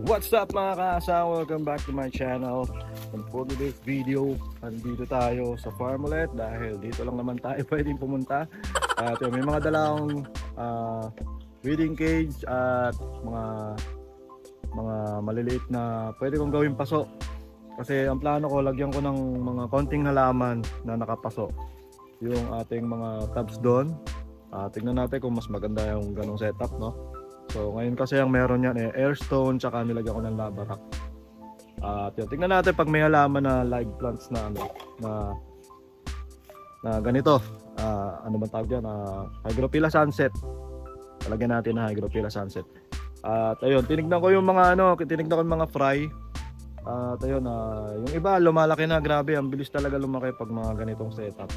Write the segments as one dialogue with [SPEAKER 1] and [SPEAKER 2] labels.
[SPEAKER 1] What's up mga kaasawa? Welcome back to my channel. And for today's video, andito tayo sa farm ulit dahil dito lang naman tayo pwedeng pumunta. At yun, may mga dalang ah, breeding cage at mga mga maliliit na pwede kong gawing paso. Kasi ang plano ko, lagyan ko ng mga konting halaman na nakapaso. Yung ating mga tabs doon. Ah, tingnan natin kung mas maganda yung ganong setup, no? So ngayon kasi ang meron yan eh, airstone tsaka nilagyan ko ng lava rock. At yun, tingnan natin pag may halaman na live plants na ano, na na ganito. Ah, ano ba tawag yan? Ah, Hygrophila sunset. Talagyan natin na Hygrophila sunset. At ayun, tinignan ko yung mga ano, tinignan ko yung mga fry. At ayun, ah, yung iba lumalaki na, grabe, ang bilis talaga lumaki pag mga ganitong setup.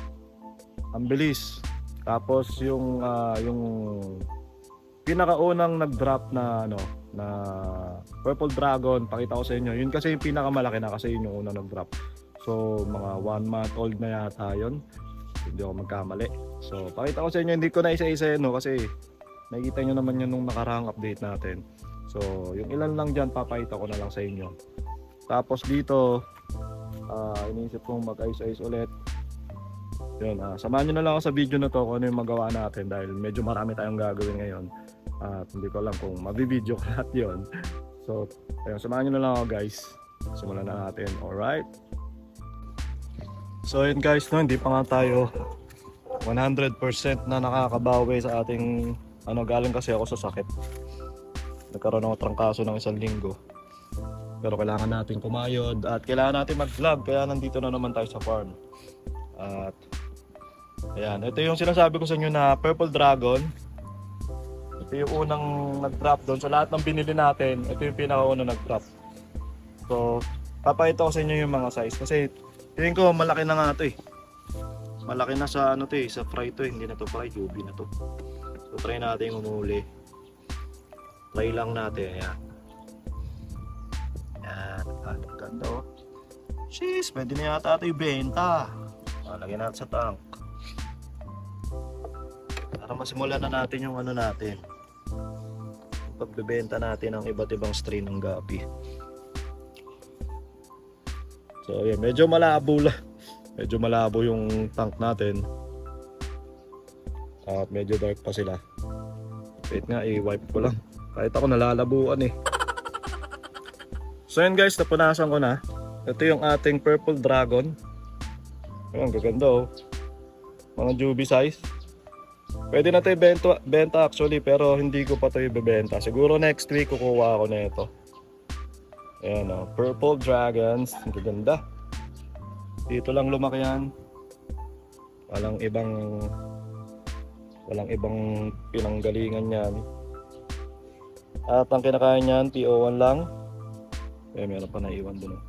[SPEAKER 1] Ang bilis. Tapos yung ah, yung pinakaunang nag-drop na ano na Purple Dragon, pakita ko sa inyo. Yun kasi yung pinakamalaki na kasi yun yung unang nag-drop. So mga one month old na yata yun. Hindi ako magkamali. So pakita ko sa inyo, hindi ko na isa-isa yun no, kasi nakikita nyo naman yun nung nakarang update natin. So yung ilan lang dyan, papakita ko na lang sa inyo. Tapos dito, ah iniisip kong mag-ice-ice ulit. Yun, ah, samahan nyo na lang ako sa video na to kung ano yung magawa natin dahil medyo marami tayong gagawin ngayon. At hindi ko alam kung mabibideo ko lahat yun. So, ayun, samahan nyo na lang ako guys. Simulan na natin, alright? So yun guys, no, hindi pa nga tayo 100% na nakakabawi sa ating ano, galing kasi ako sa sakit. Nagkaroon ako trangkaso ng isang linggo. Pero kailangan natin kumayod at kailangan natin mag-vlog kaya nandito na naman tayo sa farm. At ayan, ito yung sinasabi ko sa inyo na Purple Dragon. Ito yung unang nag-drop doon. Sa lahat ng binili natin, ito yung pinakauna nag-drop. So, papakita ko sa inyo yung mga size. Kasi, tingin ko malaki na nga ito eh. Malaki na sa ano to eh, sa fry to eh. Hindi na to fry, jubi na to. So, try natin yung umuli. Try lang natin, ayan. Ayan, ah, ganda oh. Jeez, pwede na yata ito ibenta. Ah, lagyan natin sa tank. Para masimulan na natin yung ano natin. Pagbebenta natin ang iba't ibang strain ng gapi. So, ayan, medyo malabo lang. Medyo malabo yung tank natin. At medyo dark pa sila. Wait nga, i-wipe ko lang. Kahit ako nalalabuan eh. So yun guys, napunasan ko na. Ito yung ating purple dragon. Ayun, gaganda oh. Mga juvie size. Pwede na ito ibenta, benta actually pero hindi ko pa ito ibebenta. Siguro next week kukuha ako na ito. Ayan oh, purple dragons. Ang gaganda. Dito lang lumaki yan. Walang ibang walang ibang pinanggalingan yan. At ang kinakain niyan, PO1 lang. Eh, meron pa naiwan dun. oh.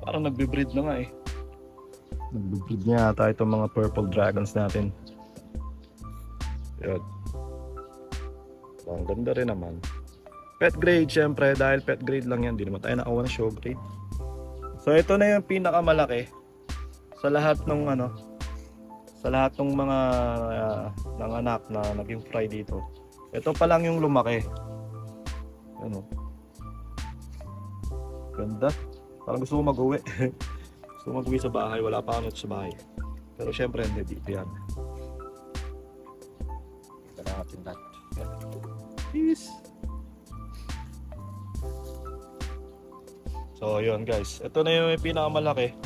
[SPEAKER 1] Parang nagbe-breed na nga eh. Nagbe-breed niya ata itong mga purple dragons natin. Yun. Ang ganda rin naman. Pet grade syempre dahil pet grade lang yan. Hindi naman tayo nakawa ng show grade. So ito na yung pinakamalaki sa lahat ng ano sa lahat ng mga uh, nanganak na naging fry dito. Ito pa lang yung lumaki. Ano? Ganda. Parang gusto ko mag-uwi. gusto mag-uwi sa bahay. Wala pa ako sa bahay. Pero syempre hindi dito yan. Natin lahat. Peace. So yun guys. Ito na yung pinakamalaki.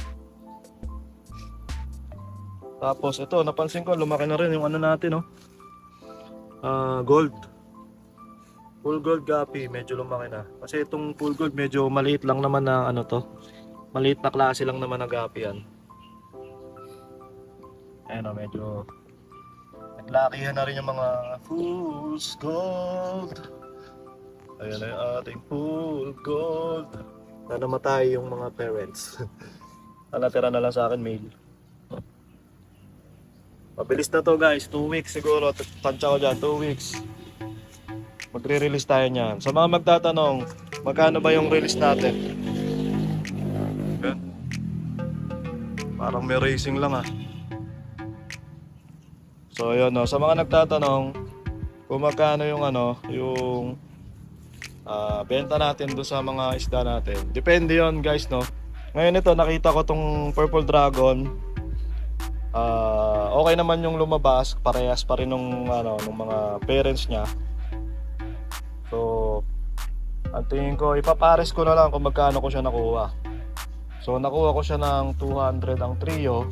[SPEAKER 1] Tapos ito, napansin ko lumaki na rin yung ano natin, no? Ah, gold. Full gold gapi, medyo lumaki na. Kasi itong full gold medyo maliit lang naman na ano to. Maliit na klase lang naman ng gapi yan. Ayan o, medyo naglakihan na rin yung mga fool's gold. Ayan na yung ating full gold. Na namatay yung mga parents. Ang natira na lang sa akin, male. Mabilis na to guys, 2 weeks siguro. Tansya ko dyan, 2 weeks. Magre-release tayo niyan. Sa mga magtatanong, magkano ba yung release natin? Yan. Parang may racing lang ah. So yun no, sa mga nagtatanong kung magkano yung ano, yung ah, benta natin doon sa mga isda natin. Depende yon guys, no? Ngayon ito, nakita ko tong Purple Dragon. Ah, okay naman yung lumabas, parehas pa rin nung, ano, nung mga parents niya. So, ang tingin ko, ipapares ko na lang kung magkano ko siya nakuha. So, nakuha ko siya ng 200 ang trio.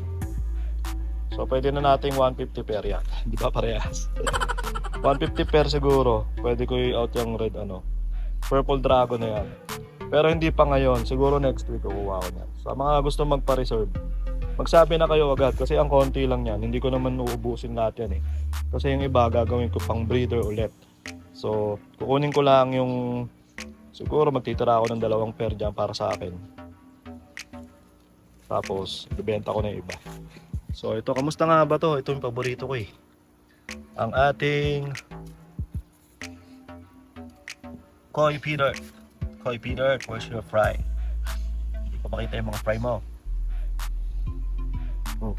[SPEAKER 1] So, pwede na nating 150 per yan. Di ba parehas? 150 per siguro. Pwede ko i-out yung red ano. Purple Dragon na yan. Pero hindi pa ngayon. Siguro next week kukuha ko yan. Sa mga gusto magpa-reserve, magsabi na kayo agad kasi ang konti lang yan. Hindi ko naman uubusin lahat yan eh. Kasi yung iba gagawin ko pang breeder ulit. So, kukunin ko lang yung siguro magtitira ako ng dalawang pair dyan para sa akin. Tapos, ibenta ko na yung iba. So, ito, kamusta nga ba to? Ito yung paborito ko eh. Ang ating Koi Peter. Koi Peter, where's your fry? Hindi ko yung mga fry mo. Oh.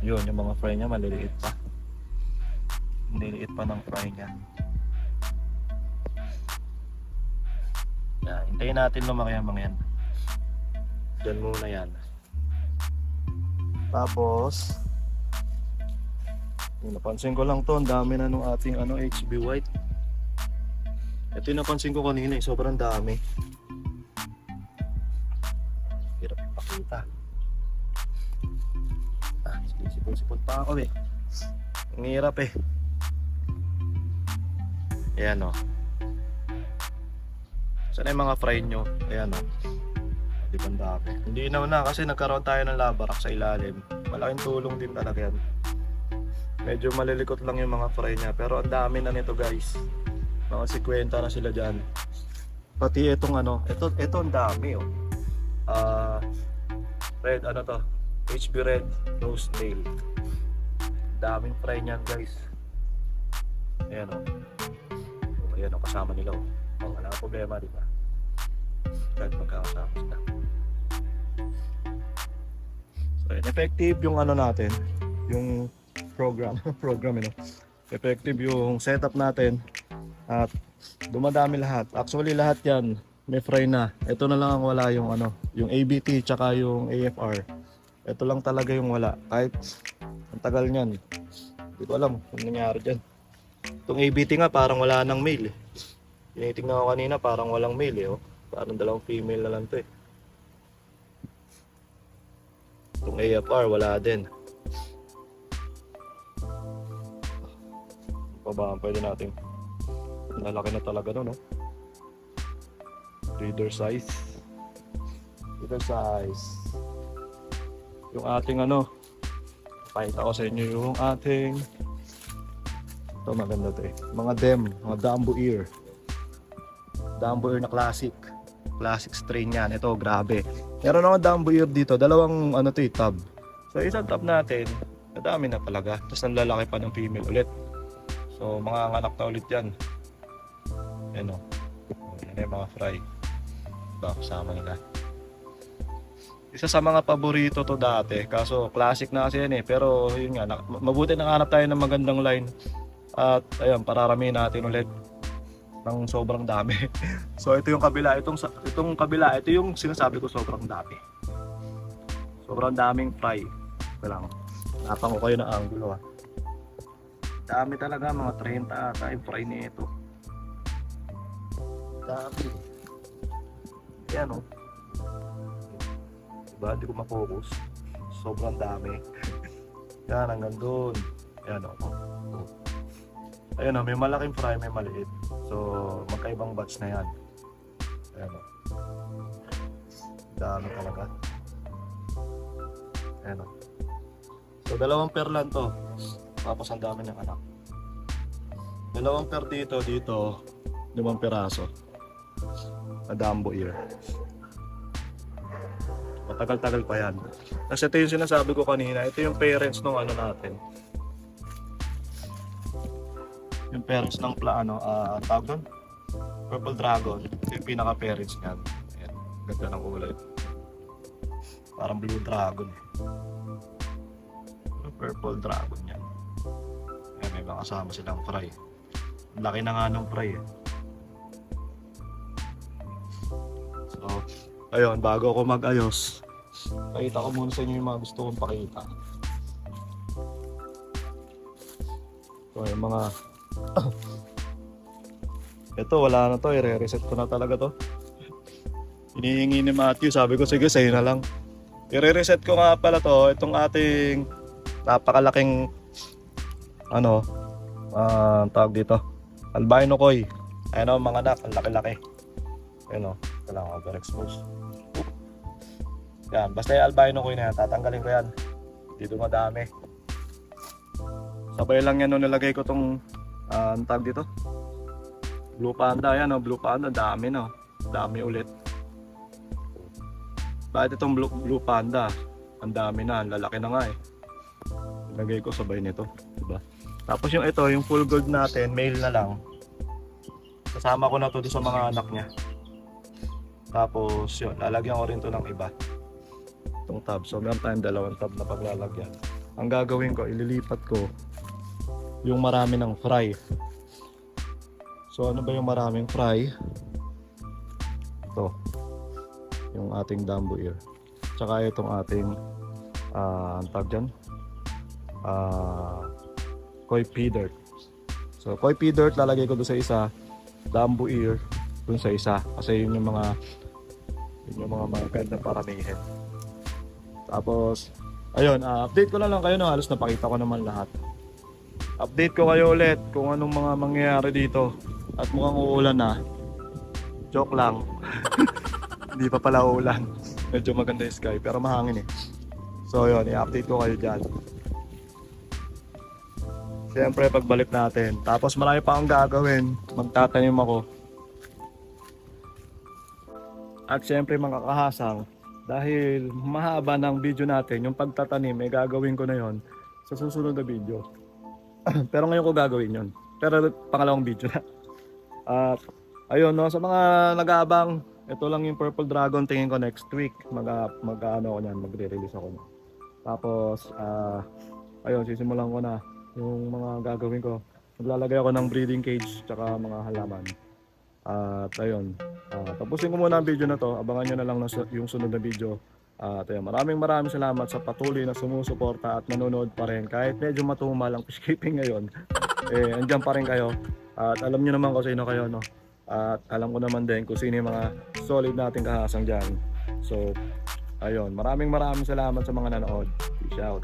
[SPEAKER 1] Yun, yung mga fry niya maliliit pa. Maliliit pa ng fry niya. Yan, hintayin natin lumaki ang mga yan. Diyan muna yan. Tapos, yung napansin ko lang to, ang dami na nung ating ano, HB White. Ito yung napansin ko kanina, eh, sobrang dami. Hirap ipakita. Ah, sipon-sipon pa ako eh. Ang hirap eh. Ayan o. Saan yung mga fry nyo? Ayan o. Di ba ang dami? Hindi na na kasi nagkaroon tayo ng labarak sa ilalim. Malaking tulong din talaga yan. Medyo malilikot lang yung mga fry niya. Pero ang dami na nito guys. Mga 50 na sila dyan. Pati itong ano. Ito, ito ang dami oh. Ah, red ano to? HB Red Rose Tail. Daming fry niyan guys. Ayan oh. oh ayan oh, kasama nila oh. Oh, wala problema di ba? Kahit magkakasama sila. Effective yung ano natin, yung program, program you. Effective yung setup natin at dumadami lahat. Actually lahat 'yan may fry na. Ito na lang ang wala yung ano, yung ABT tsaka yung AFR. Ito lang talaga yung wala. Kahit ang tagal niyan. Hindi ko alam kung nangyari diyan. Itong ABT nga parang wala nang male eh. Tinitingnan ko kanina parang walang male eh. Oh. Parang dalawang female na lang to eh. Itong AFR wala din. Pa ba ang pwede natin? Lalaki na talaga no, no? Reader size. Reader size. Yung ating ano, pakita ko sa inyo yung ating ito maganda to eh. Mga dem, mga Dumbo Ear. Dumbo Ear na classic. Classic strain yan. Ito, grabe. Meron ako Dumbo Ear dito. Dalawang ano to eh. So, isang tab natin, madami na talaga. Tapos ang lalaki pa ng female ulit. So, mga anak na ulit yan. Yan o. Yan yung mga fry. Diba, kasama nila. Isa sa mga paborito to dati. Kaso, classic na kasi yan eh. Pero, yun nga, na- mabuti nakahanap tayo ng magandang line. At, ayun, pararamihin natin ulit ng sobrang dami. so, ito yung kabila. Itong, itong kabila, ito yung sinasabi ko sobrang dami. Sobrang daming fry. Ito lang. Napang ko kayo ng angulo ah. Dami talaga, mga 30 ata yung fry nito. Dami. Yan o. Diba? Hindi ko mapokus. Sobrang dami. Yan, hanggang doon. Yan o. Ayun o, may malaking fry, may maliit. So, magkaibang batch na yan. Ayan o. Dami talaga. Ayan o. So, dalawang pair lang to. Tapos ang dami ng anak. Dalawang pair dito, dito. Limang piraso. Na Dumbo ear. Matagal-tagal pa yan. Kasi ito yung sinasabi ko kanina. Ito yung parents nung ano natin. Yung parents ng pla, ano, ah, tawag doon? Purple Dragon. Yung pinaka-parents niyan. Ayan. Ganda ng kulay. Parang Blue Dragon. Yung Purple Dragon yan. Ayan, may mga kasama silang fry. Laki na nga ng fry eh. So, ayun, bago ako mag-ayos, pakita ko muna sa inyo yung mga gusto kong pakita. So, yung mga... Ito, wala na to. I-reset ko na talaga to. Hinihingi ni Matthew. Sabi ko, sige, sa'yo na lang. I-reset ko nga pala to. Itong ating napakalaking ano, ah tawag dito. Albino koi. Ayan o, mga anak. Ang laki-laki. Ayan o. Kailangan overexpose. Yan. Basta yung albino koi na yan. Tatanggalin ko yan. Dito madami. Sabay lang yan nung nilagay ko tong ah, ang tawag dito. Blue Panda yan, oh. Blue Panda, dami no. Dami ulit. Bakit itong Blue, Blue Panda? Ang dami na, ang lalaki na nga eh. Lagay ko sabay nito, diba? Tapos yung ito, yung full gold natin, male na lang. Kasama ko na to sa mga anak niya. Tapos yun, lalagyan ko rin to ng iba. Itong tab. So meron tayong dalawang tab na paglalagyan. Ang gagawin ko, ililipat ko yung marami ng fry. So ano ba yung maraming fry? Ito. Yung ating Dumbo ear. Tsaka itong ating ah ang tawag dyan? Ah koi pea dirt. So koi pea dirt lalagay ko doon sa isa, Dumbo ear doon sa isa kasi yun yung mga yun yung mga maganda paramihin. Tapos ayun, ah, update ko na lang kayo no, halos napakita ko naman lahat. Update ko kayo ulit kung anong mga mangyayari dito. At mukhang uulan na. Joke lang. Hindi pa pala uulan. Medyo maganda yung sky pero mahangin eh. So yun, i-update ko kayo dyan. Siyempre pagbalik natin. Tapos marami pa akong gagawin. Magtatanim ako. At siyempre mga kakahasang, dahil mahaba ng video natin, yung pagtatanim, eh gagawin ko na yon sa susunod na video. Pero ngayon ko gagawin yon. Pero pangalawang video na. At ayun no, sa mga nag-aabang, ito lang yung Purple Dragon tingin ko next week. Mag mag ano ako niyan, magre-release ako. Tapos ah ayun, sisimulan ko na yung mga gagawin ko. Maglalagay ako ng breeding cage tsaka mga halaman. At ayun, ah, tapusin ko muna ang video na to. Abangan nyo na lang yung sunod na video. At ayun, maraming maraming salamat sa patuloy na sumusuporta at nanonood pa rin. Kahit medyo matumal ang fishkeeping ngayon, eh, andyan pa rin kayo. At alam nyo naman kung sino kayo, no? At alam ko naman din kung sino yung mga solid nating kahasang dyan. So, ayun, maraming maraming salamat sa mga nanood. Peace out.